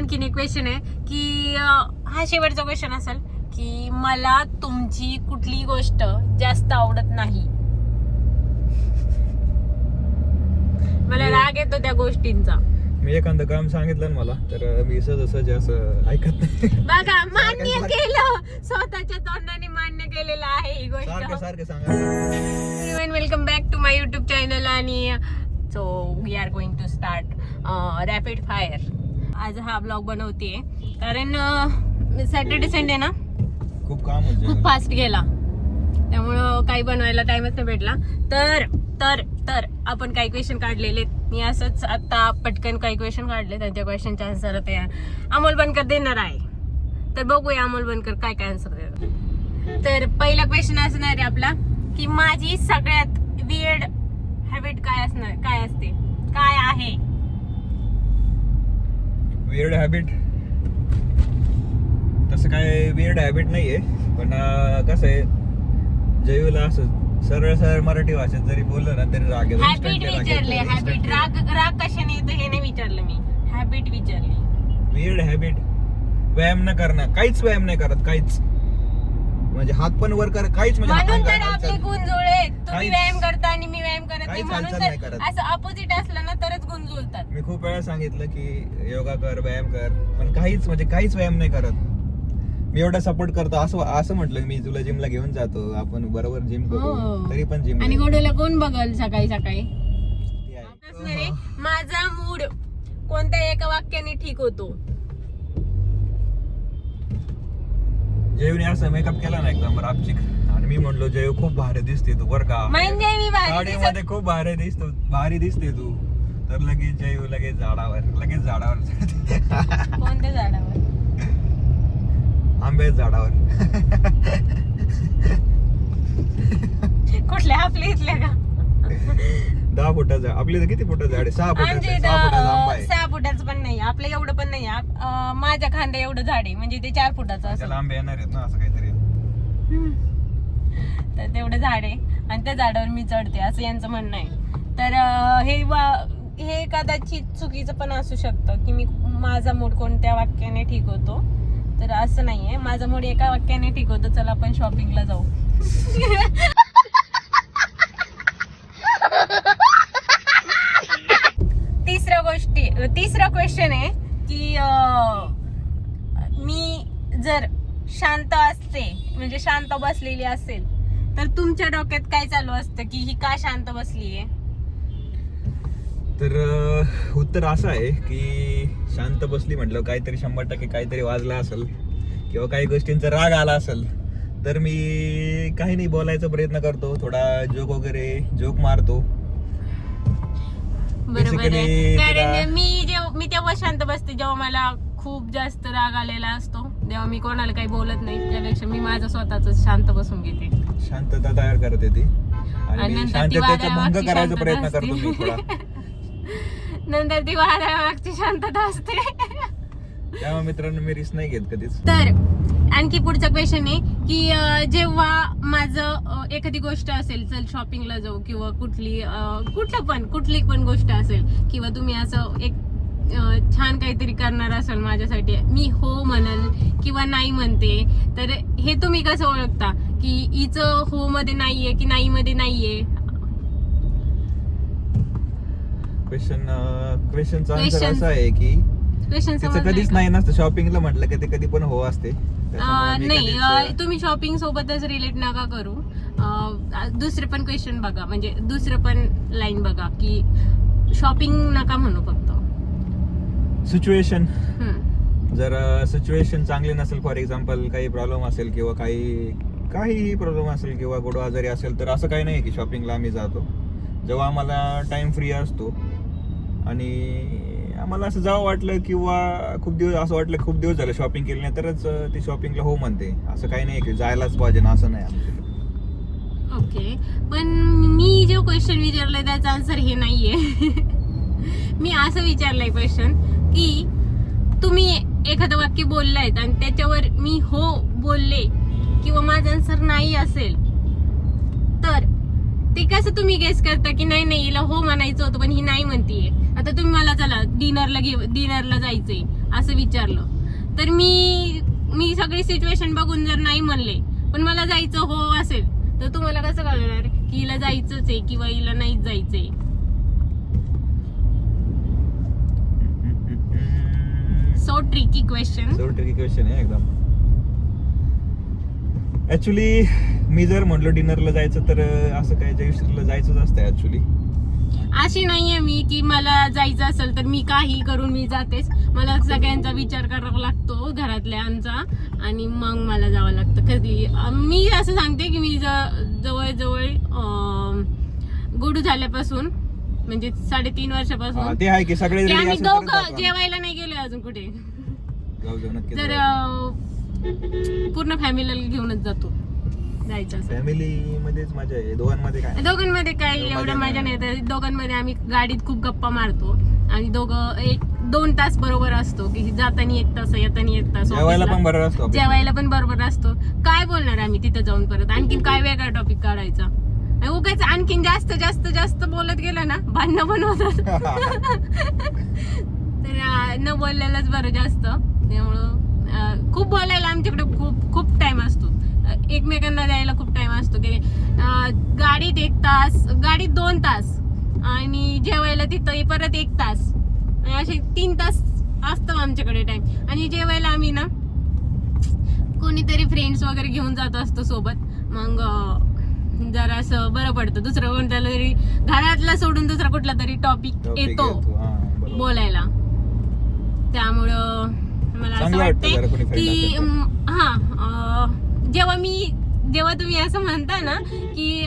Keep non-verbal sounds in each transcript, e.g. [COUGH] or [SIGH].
आणखीन एक क्वेश्चन आहे की हा शेवटचा क्वेश्चन असेल की मला तुमची कुठली गोष्ट जास्त आवडत नाही? मला राग येतो त्या गोष्टींचा. मी एखादं काम सांगितलं ना मला तर मी सहज असं ऐकत नाही. बघा [LAUGHS] मान्य केलं. स्वतःच्या तोंडाने मान्य केलेलं आहे ही सारखं गोष्ट. सारखं सांगा. Welcome back to my YouTube channel आणि so we are going to start rapid fire आज हा ब्लॉग बनवते कारण सॅटर्डे संडे ना खूप काम खूप फास्ट गेला. त्यामुळं काही बनवायला टाइमच नाही भेटला. तर तर तर आपण काही क्वेश्चन काढलेले. मी असंच आता पटकन काही क्वेश्चन काढले त्यांच्या क्वेश्चनचे आन्सर ते अमोल बनकर देणार आहे. तर बघूया अमोल बनकर काय काय आन्सर देतात तर पहिला क्वेश्चन असणार आहे आपला की माझी सगळ्यात वियर्ड हॅबिट काय असणार काय असते? काय आहे? विअर्ड हॅबिट तसं काय विअर्ड हॅबिट नाहीये पण अं, कसं आहे जयूला असं सरळ सरळ मराठी भाषेत जरी बोललं ना तरी राग येतो. हॅबिट Instantly राग विचारले. Habit Instantly. राग राग कशाने येतं हे नाही विचारलं मी हॅबिट विचारली विअर्ड हॅबिट व्यायाम न करणं काहीच व्यायाम नाही करत काहीच म्हणजे हात पण वर कर काहीच म्हणजे म्हणून तर आपले तुम्ही काहीच- व्यायाम करता आणि मी व्यायाम करत नाही. काहीच म्हणून हालचाल नाही तर करत. असं अपोजिट असलं ना तरच गुण जुळतात मी खूप वेळा सांगितलं की योगा कर व्यायाम कर. पण काहीच म्हणजे काहीच व्यायाम नाही करत. मी एवढा सपोर्ट करतो. असं असं म्हटलं मी तुला जिमला घेऊन जातो. आपण बरोबर जिम हो. करू तरी पण जिम आणि गोडूला कोण बघल सकाळी सकाळी? माझा मूड कोणत्या एका वाक्याने ठीक होतो. जयूने असं मेकअप केला ना एकदम रापचिक. आणि मी म्हणलो जयू खूप भारी दिसते तू बर का. म्हणजे मी भारी साडीमध्ये खूप भारी दिसतो भारी दिसते तू. तर लगेच जयू लगेच झाडावर लगेच झाडावर. चढते. दिसत- कोणत्या झाडावर? आंब्याच्या झाडावर. कुठल्या आपल्या इथल्या का? दहा फुटाचं आपली तर किती फुटाचं झाड आहे सहा आमच्या फुटाचं इथं सहा फुटाचा आंबा अं, आहे सहा फुटाचं आपलं एवढं पण नाही आप- अं, माझ्या खांद्या एवढं झाड आहे म्हणजे ते चार फुटाचं असं. त्याला आंबे येणार आहेत ना असं काहीतरी. तर तेवढं झाड आहे. आणि त्या झाडावर मी चढते असं यांचं म्हणणं आहे. तर अं, हे वा- हे कदाचित चुकीचं पण असू शकतं की मी माझा मूड कोणत्या वाक्याने ठीक होतो. तर असं नाहीये. माझा मूड एका वाक्याने ठीक होतो चला आपण शॉपिंगला जाऊ [LAUGHS] तिसऱ्या गोष्टी तिसरा क्वेश्चन आहे की मी जर शांत असते म्हणजे शांत बसलेली असेल तर तुमच्या डोक्यात काय चालू असतं की ही का शांत बसली आहे तर उत्तर असं आहे की शांत बसली म्हटलं काहीतरी शंभर टक्के काहीतरी वाजला असेल किंवा काही गोष्टींचा राग आला असेल तर मी काही नाही बोलायचा प्रयत्न करतो. थोडा जोक वगैरे जोक मारतो. बरोबर आहे. कारण मी जेव्हा मी तेव्हा शांत बसते जेव्हा मला खूप जास्त राग आलेला असतो तेव्हा मी कोणाला काही बोलत नाही. त्यापेक्षा मी माझं स्वतःच शांत बसून घेते. शांतता तयार करते ती. आणि आणि मी नंतर ती शांततेचा भंग वाऱ्यामागची करायचा शांतता प्रयत्न असते. मी थोडा. [LAUGHS] नंतर ती वाऱ्यामागची शांतता असते. [LAUGHS] त्यामुळे मित्रांनो मी रिस्क नाही घेत कधीच. तर आणखी पुढचा क्वेश्चन आहे. की जेव्हा माझं एखादी गोष्ट असेल चल शॉपिंगला जाऊ किंवा कुठली कुठलं पण कुठली पण गोष्ट असेल किंवा तुम्ही असं एक छान काहीतरी करणार असाल माझ्यासाठी मी हो म्हणल किंवा नाही म्हणते तर हे तुम्ही कसं ओळखता की हिचं हो मध्ये नाहीये की नाही मध्ये नाहीये क्वेश्चन क्वेश्चनचा आन्सर Question. असा आहे की क्वेश्चन तिचं कधीच नाही नसतं शॉपिंगला म्हटलं की ते कधी पण हो असते. त्याच्यामुळे मी नाही कधीच, तुम्ही शॉपिंग सोबतच रिलेट नका करू. अं, दुसरे पण क्वेश्चन बघा. म्हणजे दुसरं पण लाईन बघा की शॉपिंग नका म्हणू फक्त. सिच्युएशन हम्म. जर सिच्युएशन चांगली नसेल फॉर एक्झाम्पल काही प्रॉब्लेम असेल किंवा काही काहीही प्रॉब्लेम असेल किंवा गोड आजारी असेल तर असं काही नाही की शॉपिंगला आम्ही जातो. जेव्हा आम्हाला टाइम फ्री असतो आणि आम्हाला असं जावं वाटलं किंवा खूप दिवस असं वाटलं खूप दिवस झालं शॉपिंग केली नाही तरच ती शॉपिंगला हो म्हणते. असं काही नाही की जायलाच पाहिजे ना असं नाही ओके पण मी जो क्वेश्चन विचारलाय त्याचा आन्सर हे नाहीये. [LAUGHS] मी असं विचारलंय क्वेश्चन की तुम्ही एखादं वाक्य बोललायत आणि त्याच्यावर मी हो बोलले किंवा माझा आन्सर नाही असेल तर ते कसं तुम्ही गेस करता की नाही नाही हिला हो म्हणायचं होतं पण ही नाही म्हणतीये? आता तुम्ही मला चला डिनरला घेऊ डिनरला जायचंय असं विचारलं. तर मी मी सगळी सिच्युएशन बघून जर नाही म्हणले पण मला जायचं हो असेल तर तुम्हाला कसं कळणार? की हिला जायचंच आहे किंवा हिला नाहीच जायचंय? So tricky question so tricky question आहे एकदम. ऍक्च्युली मी जर म्हटलं डिनरला जायचं तर असं काय जयश्रीला जायचंच असतं ऍक्च्युली अशी नाहीये मी की मला जायचं असेल तर मी काही करून मी जातेच. मला सगळ्यांचा विचार करावा लागतो घरातल्यांचा आणि मग मला जावं लागतं. कधी मी असं सांगते की मी ज- जवळजवळ गुडू झाल्यापासून म्हणजे साडेतीन वर्षापासून ते आहे की सगळे की ready आम्ही दोघं. जेवायला नाही गेलोय अजून कुठे. तर पूर्ण फॅमिलीला घेऊनच जातो. जायचं फॅमिली मध्येच मजा आहे. दोघांमध्ये काय? दोघांमध्ये काही एवढं. मजा नाही. येत. दोघांमध्ये आम्ही गाडीत खूप गप्पा मारतो. आणि दोघं एक दोन तास बरोबर असतो की जाताना एक तास येताना एक तास जेवायला. पण बरं असतो office जेवायला पण बरोबर असतो. काय बोलणार आम्ही तिथे जाऊन परत? आणखीन काय वेगळा टॉपिक काढायचा? आणि उगाच आणखीन जास्त जास्त जास्त बोलत गेलं ना भांडणं पण होतात. [LAUGHS] तर अं, न बोललेलंच बरं जास्त. त्यामुळं अं, खूप बोलायला आमच्याकडे खूप खूप टाइम एकमेकांना द्यायला खूप टाइम असतो की गाडीत एक तास गाडीत दोन तास आणि जेवायला तिथं परत एक तास. असे तीन तास असतो आमच्याकडे टाइम आणि जेवायला आम्ही ना कोणीतरी फ्रेंड्स वगैरे घेऊन जात असतो सोबत. मग जरा असं बरं पडतं. दुसरं कोणत्या तरी घरातला सोडून दुसरा कुठला तरी टॉपिक येतो. बोलायला. त्यामुळं मला असं वाटतं की हा जेव्हा मी जेव्हा तुम्ही असं म्हणता ना की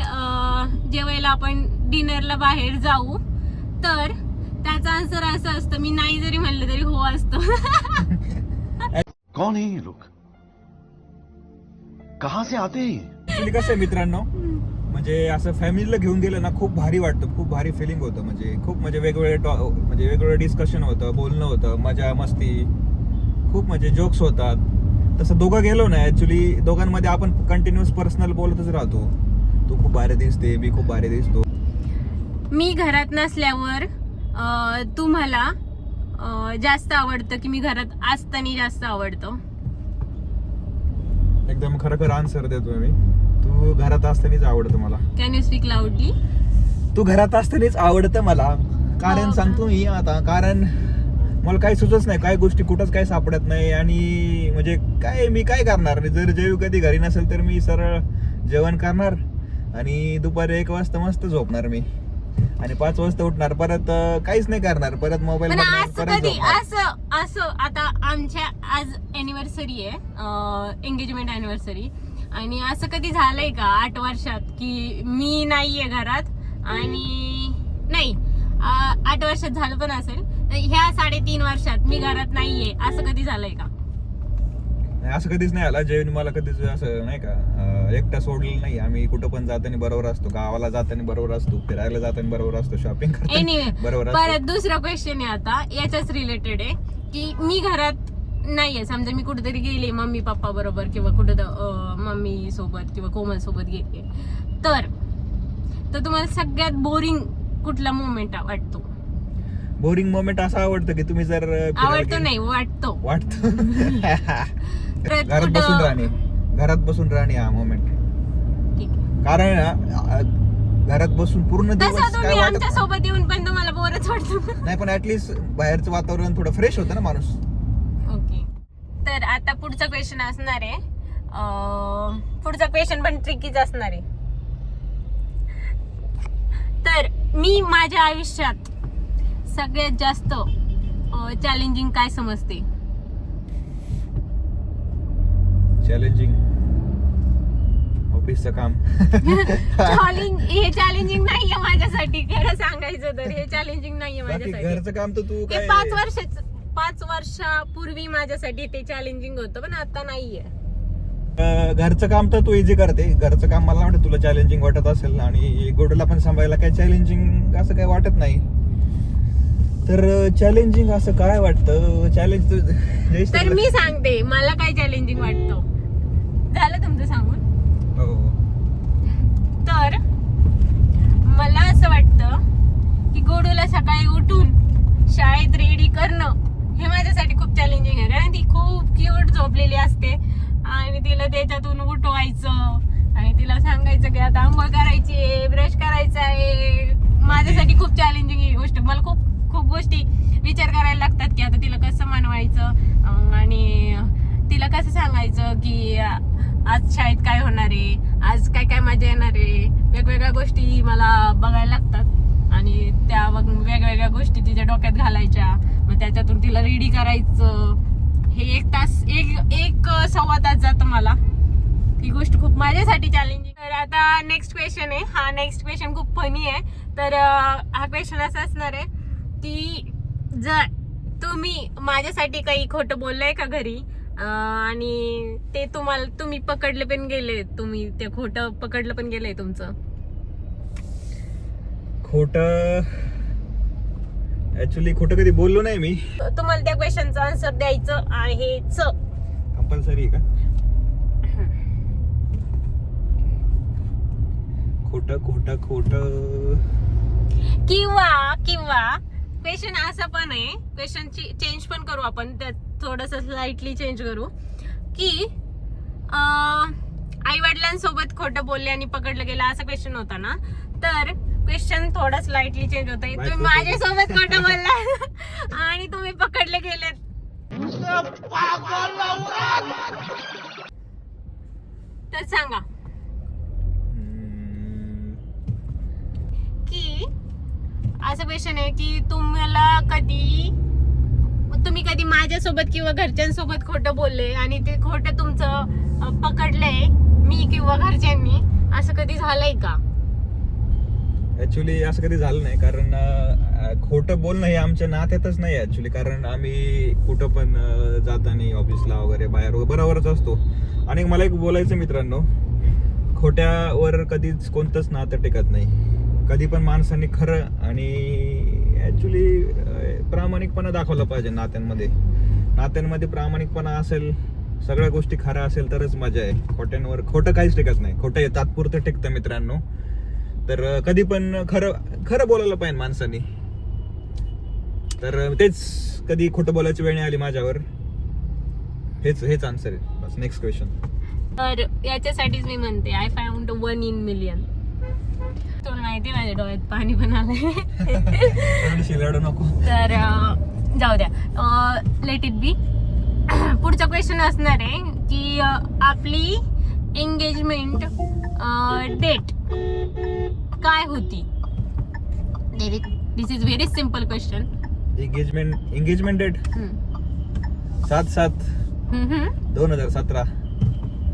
जेवायला आपण डिनरला बाहेर जाऊ तर त्याचा आन्सर असं असतं मी नाही जरी म्हणलं तरी हो असतं. कौन है ये लोग? कहां से आते हैं? कसं आहे मित्रांनो? म्हणजे असं फॅमिलीला घेऊन गेलं ना खूप भारी वाटतं खूप भारी फिलिंग होतं. म्हणजे खूप म्हणजे वेगवेगळे टॉ- म्हणजे वेगवेगळं डिस्कशन होतं बोलणं होतं मजा मस्ती खूप म्हणजे जोक्स होतात. तसं दोघं गेलो ना ऍक्च्युली दोघांमध्ये आपण कंटिन्युअस पर्सनल बोलतच राहतो. तू खूप भारी दिसते मी खूप भारी दिसतो. मी घरात नसल्यावर अं, तुम्हाला अं, जास्त आवडतं की मी घरात असताना जास्त आवडतं? एकदम खरं खरं आन्सर देतो मी. तू घरात असतानाच आवडतं मला. कॅन यू स्पीक लाऊडली तू घरात असतानाच आवडतं मला. कारण हो? सांगतो मी आता कारण मला काही सुचत नाही काय गोष्टी कुठंच काही सापडत नाही आणि म्हणजे काय मी काय करणार? जर जेव कधी घरी नसेल तर मी सरळ जेवण करणार आणि दुपारी एक वाजता मस्त झोपणार मी. आणि पाच वाजता उठणार परत काहीच नाही करणार परत मोबाईल असं असं असं आता आमच्या आज अॅनिव्हर्सरी आहे एंगेजमेंट अॅनिव्हर्सरी आणि असं कधी झालंय का आठ वर्षात की मी नाहीये घरात आणि नाही आठ वर्षात झालं पण असेल. ह्या साडेतीन वर्षात मी घरात नाहीये. असं कधी झालंय का? नाही, असं कधीच नाही आला. जेवण मला कधीच असं नाही का एकटा सोडलेलं नाही. आम्ही कुठं पण जाताना बरोबर असतो. गावाला जाताना बरोबर असतो. फिरायला जाताना बरोबर असतो. शॉपिंग बरोबर परत दुसरा क्वेश्चन आहे आता. याच्याच रिलेटेड आहे. की मी घरात नाहीये. समजा मी कुठेतरी गेले मम्मी पप्पा बरोबर किंवा कुठं मम्मी सोबत किंवा कोमल सोबत गेले तर तर तुम्हाला सगळ्यात बोरिंग कुठला मोमेंट वाटतो? बोरिंग मोमेंट असं आवडतं की तुम्ही जर आवडतो नाही वाटतो. वाटतं. [LAUGHS] घरात बसून राहणे. घरात बसून राहणे हा मोमेंट. कारण घरात बसून पूर्ण दिवस काय वाटत आमच्यासोबत येऊन पण तुम्हाला बोरच वाटतं. नाही पण ऍटलीस्ट बाहेरचं वातावरण थोडं फ्रेश होतं ना माणूस. ओके. तर आता पुढचा क्वेश्चन असणार आहे. पुढचा क्वेश्चन पण ट्रिकीच असणार आहे. तर मी माझ्या आयुष्यात सगळ्यात जास्त चॅलेंजिंग काय समजते? चॅलेंजिंग ऑफिसचं काम. [LAUGHS] चॅलेंज हे चॅलेंजिंग नाहीये माझ्यासाठी. खरं सांगायचं तर हे चॅलेंजिंग नाहीये बाकी माझ्यासाठी. घरचं काम तर तू हे काय पाच वर्षाच पाच वर्षापूर्वी माझ्यासाठी ते चॅलेंजिंग होतं पण आता नाहीये. अं, घरचं काम तर तू इझी करते. घरचं काम मला वाटतं तुला चॅलेंजिंग वाटत असेल. आणि गोडूला पण सांभाळायला काही चॅलेंजिंग असं काही वाटत नाही. तर चॅलेंजिंग असं काय वाटतं? चॅलेंज तर मी सांगते मला काय चॅलेंजिंग वाटतं? झालं तुमचं सांगून? हो, तर मला असं वाटतं की गोडूला सकाळी उठून शाळेत रेडी करणं हे माझ्यासाठी खूप चॅलेंजिंग आहे. कारण ती खूप क्यूट झोपलेली असते. आणि तिला त्याच्यातून उठवायचं आणि तिला सांगायचं की आता आंघोळ करायची आहे ब्रश करायचा आहे. माझ्यासाठी खूप चॅलेंजिंग ही गोष्ट. मला खूप खूप गोष्टी विचार करायला लागतात की आता तिला कसं मानवायचं? आणि तिला कसं सांगायचं की आज शाळेत काय होणार आहे? आज काय काय मजा येणार आहे? वेगवेगळ्या गोष्टी मला बघायला लागतात. आणि त्या मग वेगवेगळ्या गोष्टी तिच्या डोक्यात घालायच्या. मग त्याच्यातून तिला रेडी करायचं. हे एक तास एक एक सव्वा तास जातं मला. ही गोष्ट खूप माझ्यासाठी चॅलेंजिंग तर आता नेक्स्ट क्वेश्चन आहे. हा नेक्स्ट क्वेश्चन खूप फनी आहे. तर हा क्वेश्चन असा असणार आहे. की जर तुम्ही माझ्यासाठी काही खोटं बोललंय का घरी? आणि ते तुम्हाला तुम्ही पकडले पण गेले तुम्ही ते खोटं पकडलं पण गेलंय तुमचं. खोट ऍक्च्युली खोटं कधी बोललो नाही मी. तुम्हाला त्या क्वेश्चनचं आन्सर द्यायचं आहेच. कंपल्सरी आहे का? खोट खोट खोट. किंवा किंवा क्वेश्चन असं पण आहे. क्वेश्चन चेंज पण करू आपण. त्यात थोडस स्लाइटली चेंज करू. की आई वडिलांसोबत खोटं बोलले आणि पकडलं गेलं असा क्वेश्चन होता ना? तर क्वेश्चन थोडा स्लाइटली चेंज होत आहे तुम्ही. माझ्यासोबत खोटं [LAUGHS] बोलला. आणि तुम्ही पकडले गेलेत. तर सांगा. असं क्वेश्चन आहे की तुम्हाला कधी तुम्ही कधी माझ्यासोबत किंवा घरच्यांसोबत खोटं बोलले आणि ते खोटं तुमचं पकडलंय मी किंवा घरच्यांनी असं कधी झालंय का? ऍक्च्युली असं कधी झालं नाही कारण खोटं बोलणं हे आमच्या नात्यातच नाही ऍक्च्युली कारण आम्ही कुठं पण जाताना ऑफिसला वगैरे बाहेर वगैरे बरोबरच असतो. आणि मला एक बोलायचं मित्रांनो खोट्यावर कधीच कोणतंच नातं टिकत नाही. कधी पण माणसांनी खरं आणि ॲक्च्युली प्रामाणिकपणा दाखवला पाहिजे नात्यांमध्ये. नात्यांमध्ये प्रामाणिकपणा असेल सगळ्या गोष्टी खऱ्या असेल तरच मजा आहे. खोट्यांवर खोटं काहीच टिकत नाही. खोटं तात्पुरतं टिकतं मित्रांनो. तर कधी पण खरं खरं बोलायला पाहिजे माणसांनी. तर तेच कधी खोटं बोलायची वेळ नाही आली माझ्यावर. हेच हेच आन्सर आहे. बस नेक्स्ट क्वेश्चन तर याच्यासाठीच मी म्हणते I found one in million तुला माहिती आहे माझ्या डोळ्यात पाणी पण आलंय. नको. तर जाऊ द्या. लेट इट बी पुढचा क्वेश्चन असणार आहे की आपली एंगेजमेंट डेट काय होती? This is very simple question engagement engagement date सात सात. दोन हजार सतरा.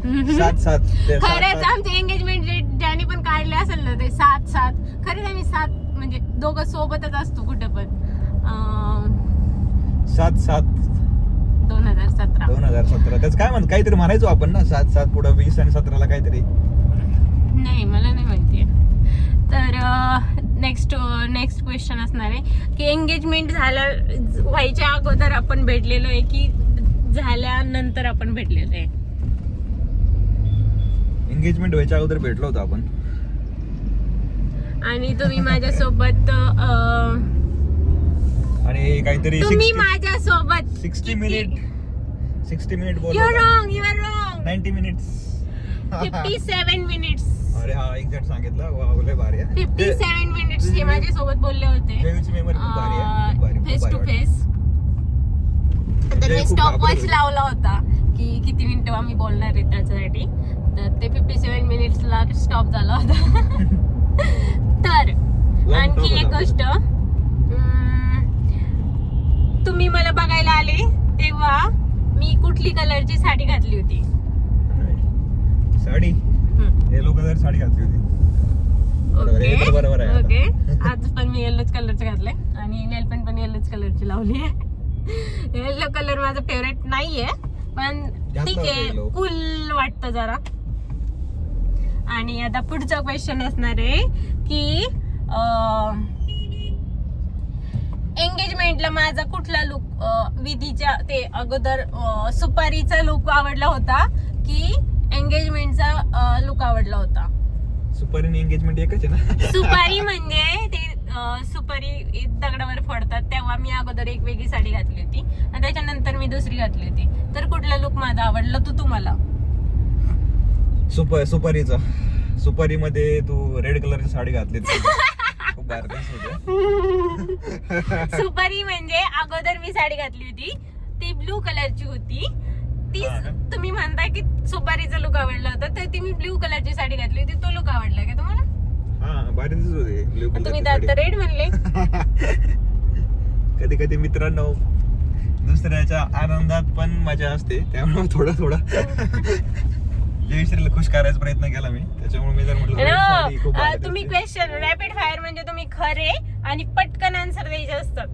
सात सात ते सात- खरंच सात. आमचे एंगेजमेंट डेट ज्याने पण काढले असेल ना ते सात सात. खरंच आम्ही सात म्हणजे दोघं सोबतच असतो कुठं पण. सात सात. दोन हजार सतरा. दोन हजार सतरा. त्याच काय म्हणत काहीतरी म्हणायचो आपण ना? सात सात पुढे वीस आणि सतराला काहीतरी. नाही मला नाही माहिती. तर नेक्स्ट नेक्स्ट क्वेश्चन असणार आहे की एंगेजमेंट झाल्या व्हायच्या अगोदर आपण भेटलेलो आहे की झाल्यानंतर आपण भेटलेलो आहे? एंगेजमेंट व्हायच्या अगोदर भेटलो होतो आपण. आणि तुम्ही माझ्यासोबत अं, आणि काहीतरी तुम्ही माझ्यासोबत sixty minute sixty minute you बोललो wrong you are wrong ninety minutes fifty seven minutes अरे हा एक्झॅक्ट सांगितलं. वा लय भारी आहे. फिफ्टी सेवन मिनिट्स ते माझ्यासोबत बोलले होते. मेमरी खूप भारी आहे. Face to. फेस तर मी स्टॉप वॉच. लावला होता की किती मिनिटं आम्ही बोलणार आहे त्याच्यासाठी. [LAUGHS] तर ते फिफ्टी सेवन मिनिट्सला स्टॉप झाला होता. तर आणखी एक. गोष्ट. तुम्ही मला बघायला आले तेव्हा मी कुठली कलरची साडी घातली होती? साडी. येलो कलर साडी घातली होती. बरोबर आहे, ओके [LAUGHS] आज पण मी येल्लोच कलरचे घातले आणि नेल पेंट पण येल्लोच कलरची लावली आहे. येल्लो कलर माझा फेवरेट नाहीये पण ठीक आहे. कूल वाटतं जरा. आणि आता पुढचा क्वेश्चन असणार आहे की एंगेजमेंटला माझा कुठला लुक विधीच्या ते अगोदर सुपारीचा लुक आवडला होता की एंगेजमेंटचा लुक आवडला होता? सुपारी एंगेजमेंट एकच आहे ना? सुपारी म्हणजे ते सुपारी दगडावर फोडतात तेव्हा मी अगोदर एक वेगळी साडी घातली होती आणि त्याच्यानंतर मी दुसरी घातली होती. तर कुठला लुक माझा आवडला तू तुम्हाला सुपर सुपारीचा. सुपारी मध्ये तू रेड कलरची साडी घातली खूप. सुपारी म्हणजे अगोदर मी साडी घातली होती. ती ब्लू कलरची होती. ती हा? तुम्ही म्हणताय की सुपारीचा लुक आवडला होता तर ती मी ब्लू कलरची साडी घातली होती. तो लुक आवडला का तुम्हाला? हा ब्ल्यू तुम्ही साडी. रेड म्हणले. [LAUGHS] कधी कधी मित्रांनो दुसऱ्याच्या आनंदात पण मजा असते. त्यामुळे थोडं थोडं. जयश्रीला खुश करायचा प्रयत्न केला मी. त्याच्यामुळे मी जर म्हटलं साडी अं, तुम्ही. क्वेश्चन रॅपिड फायर म्हणजे तुम्ही खरे आणि पटकन आन्सर द्यायचे असतात.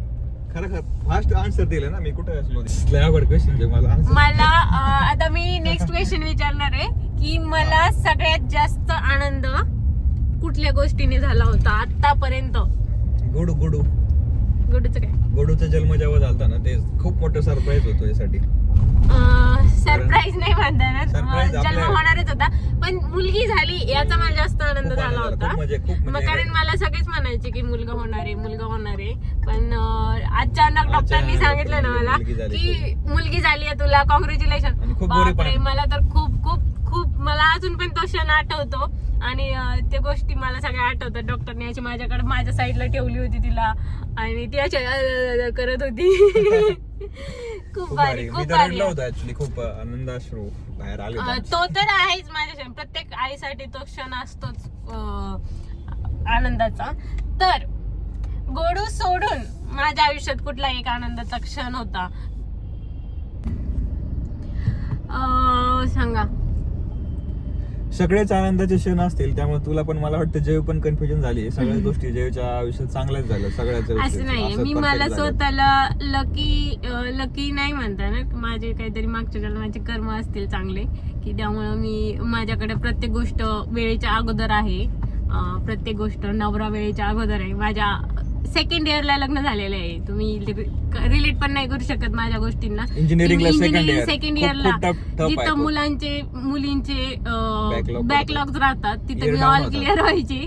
खरं खरं. फास्ट आन्सर दिलं ना मी कुठे असलो आवड क्वेश्चन मला answer. मला अं, आता मी नेक्स्ट क्वेश्चन विचारणार आहे की मला सगळ्यात जास्त आनंद कुठल्या गोष्टीने झाला होता आतापर्यंत गुडू गुडू. गुडूचं काय? गुडूचा जन्म जेव्हा झालता ना ते खूप मोठं सरप्राईज होतो यासाठी. सरप्राईज नाही म्हणता येणार. जन्म अचानकच होता. पण मुलगी झाली याचा मला जास्त आनंद झाला होता. म्हणजे- खूप मग म्हणजे- कारण मला सगळेच म्हणायचे की मुलगा होणार आहे मुलगा होणार आहे. पण अचानक डॉक्टरनी सांगितलं ना मला. की मुलगी झाली आहे तुला कॉंग्रॅच्युलेशन. मला तर खूप खूप खूप मला अजून पण तो क्षण आठवतो. आणि त्या गोष्टी मला सगळ्या आठवतात. डॉक्टरने अशी माझ्याकडे माझ्या साईडला ठेवली होती तिला. आणि ती अशी करत होती. [LAUGHS] खूप खूप भारी मी खूप भारी रडलो होतो ऍक्च्युली खूप आनंदाश्रू बाहेर आले अं. तो तर आहेच माझ्या प्रत्येक आईसाठी तो क्षण असतोच अं, आनंदाचा. तर गोडू सोडून माझ्या आयुष्यात कुठला एक आनंदाचा क्षण होता अं, सांगा सगळेच आनंदाचे क्षण असतील त्यामुळे तुला पण मला वाटतं जय पण कन्फ्युजन झाली सगळ्याच गोष्टी जयच्या आयुष्यात चांगल्याच झाल्या असं नाही मी मला. स्वतःला लकी लकी नाही म्हणता ना माझे काहीतरी मागच्या जन्माचे कर्म असतील चांगले की त्यामुळं मी माझ्याकडे प्रत्येक गोष्ट वेळेच्या अगोदर आहे. अं, प्रत्येक गोष्ट नवरा वेळेच्या अगोदर आहे. माझ्या सेकंड इयरला लग्न झालेलं आहे तुम्ही रिलेट पण नाही करू शकत माझ्या गोष्टींना Engineering ला second year. सेकंड इयरला जिथं. मुलांचे मुलींचे बॅकलॉग राहतात तिथे मी ऑल. क्लिअर व्हायची.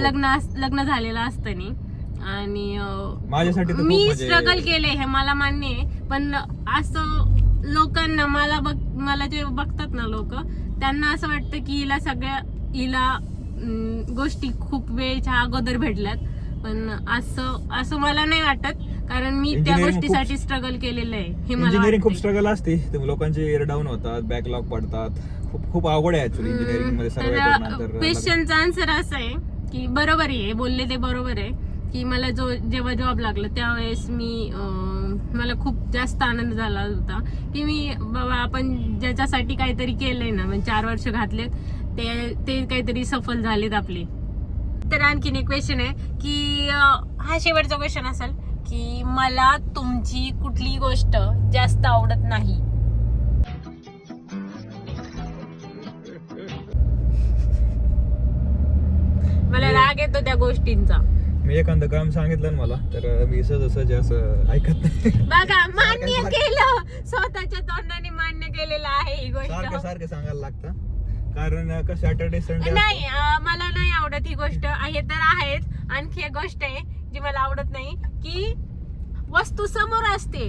लग्न लग्न झालेलं असताना आणि माझ्यासाठी मी स्ट्रगल केले हे मला मान्य आहे पण असं लोकांना मला बघ मला जे बघतात ना लोक त्यांना असं वाटतं की हिला सगळ्या हिला गोष्टी खूप वेळच्या अगोदर भेटल्यात पण असं असं मला नाही वाटत कारण मी त्या Engineering गोष्टीसाठी स्ट्रगल केलेलं आहे हे मला इंजिनिअरिंग खूप वाटतंय. स्ट्रगल असते. ते लोकांचे इयर डाऊन होतात बॅकलॉग पडतात. खूप खूप अवघड आहे ऍक्च्युली इंजिनिअरिंगमध्ये सर्व तर क्वेश्चनचा आन्सर असं आहे की बरोबर आहे बोलले ते बरोबर आहे की मला जो जेव्हा जॉब लागला त्यावेळेस मी अं, मला खूप जास्त आनंद झाला होता की मी बाबा आपण ज्याच्यासाठी काहीतरी केलंय ना म्हणजे चार वर्ष घातलेत ते ते काहीतरी सफल झालेत आपले. तर आणखीन एक क्वेश्चन आहे की हा शेवटचा क्वेश्चन असेल की मला तुमची कुठली गोष्ट जास्त आवडत नाही? मला राग येतो त्या गोष्टींचा. मी एखादं काम सांगितलं ना मला तर मी सहज सहज असं ऐकत नाही. बघा मान्य केलं. स्वतःच्या तोंडाने मान्य केलेलं आहे ही सारखं गोष्ट सारखं सांगायला लागतं. कारण का सॅटर्डे संडे नाही अं, मला नाही आवडत ही गोष्ट. हे तर आहेच. आणखी एक गोष्ट आहे जी मला आवडत नाही की वस्तू समोर असते.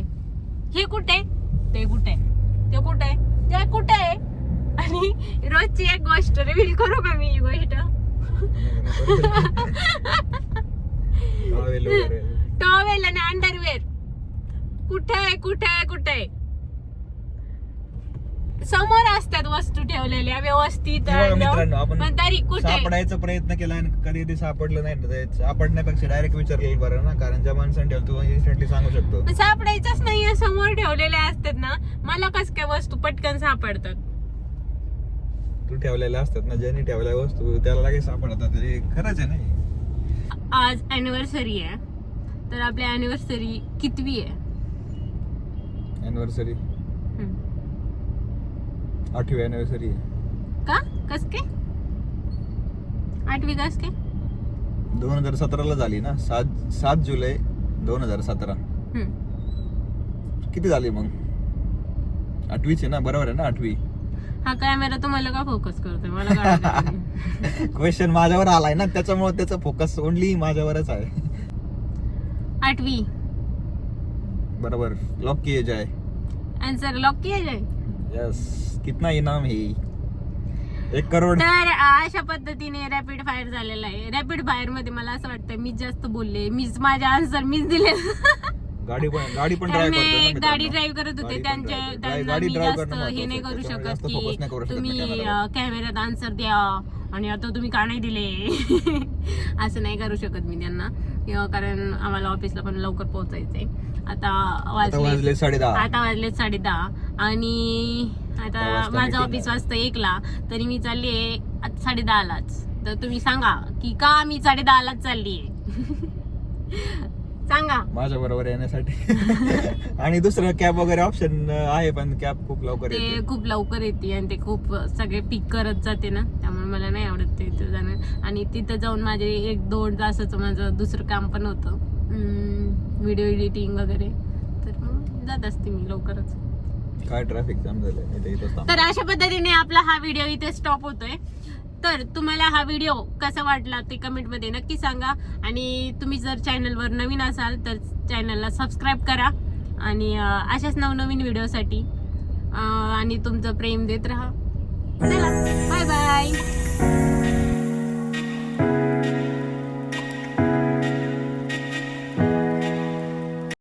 हे कुठे? ते कुठे? ते कुठे? ते कुठे? आहे आणि रोजची एक गोष्ट रिव्हील करू का मी ही गोष्ट? टॉवेल [LAUGHS] आणि अंडरवेअर कुठे आहे कुठे आहे कुठे? आहे समोर असतात वस्तू ठेवलेल्या व्यवस्थित बघा एकदम. मित्रांनो आपण पण तरी कुठे? सापडायचा प्रयत्न केला आणि कधी कधी सापडलं नाही. ना ते सापडण्यापेक्षा डायरेक्ट विचारलेलं बरं ना कारण ज्या माणसाने ठेवलं तू इन्स्टंटली सांगू शकतो. सापडायचंच नाहीये समोर ठेवलेल्या असतात ना मला कस काय वस्तू पटकन सापडतात? तू ठेवलेल्या असतात ना ज्यांनी ठेवल्या वस्तू त्याला लगेच सापडतात. हे खरंच आहे नाही आज अॅनिव्हर्सरी आहे. तर आपली अॅनिव्हर्सरी कितवी आहे? अॅनिव्हर्सरी हम्म. आठवी अॅनिव्हर्सरी का? कस काय आठवी कस काय दोन हजार सतराला झाली ना. सात सात जुलै दोन हजार सतरा. हम्म. किती झाली मग? आठवीची ना? बरोबर आहे ना आठवी? हा कॅमेरा तुम्हाला का फोकस करतोय? मला नाही. [LAUGHS] क्वेश्चन माझ्यावर आलाय ना त्याच्यामुळे त्याचा फोकस ओनली माझ्यावरच आहे. आठवी. बरोबर. लॉक किए जाए आन्सर लॉक किया जाय? यस कितना इनाम है? एक करोड तर अशा पद्धतीने रॅपिड फायर झालेला आहे. रॅपिड फायरमध्ये मला असं वाटतं मीच जास्त बोलले. मीच माझे आन्सर मीच दिले. गाडी पण गाडी पण करतो गाडी ड्राईव्ह करत होते. त्यांच्या त्यांना मी जास्त हे नाही करू शकत की तुम्ही कॅमेऱ्यात आन्सर द्या आणि आता तुम्ही का नाही दिले? [LAUGHS] असं नाही करू शकत मी त्यांना. कारण आम्हाला ऑफिसला पण लवकर पोहोचायचंय. आता वाजले साडे दहा. आता वाजले साडे दहा. आणि आता माझं ऑफिस. वाजता एकला तरी मी चालली आहे साडे दहालाच तर तुम्ही सांगा की का मी साडे दहालाच चालली आहे? [LAUGHS] सांगा. माझ्या बरोबर येण्यासाठी. [LAUGHS] आणि दुसरं कॅब वगैरे ऑप्शन आहे पण कॅब खूप लवकर ते खूप लवकर येते आणि ते खूप सगळे पिक करत जाते ना त्यामुळे मला नाही आवडत ते तिथं जाणं. आणि तिथं जाऊन माझे एक दोन तासाचं माझं दुसरं काम पण होतं. व्हिडिओ एडिटिंग वगैरे. तर मग जात असते मी लवकरच. काय ट्रॅफिक जाम झालंय? मी तर अशा पद्धतीने आपला हा व्हिडिओ इथे स्टॉप होतोय. तर तुम्हाला हा व्हिडिओ कसा वाटला ते कमेंटमध्ये नक्की सांगा. आणि तुम्ही जर चॅनलवर नवीन असाल तर चॅनलला सबस्क्राईब करा. आणि अशाच नवनवीन व्हिडिओसाठी आणि तुमचं प्रेम देत राहा. चला बाय बाय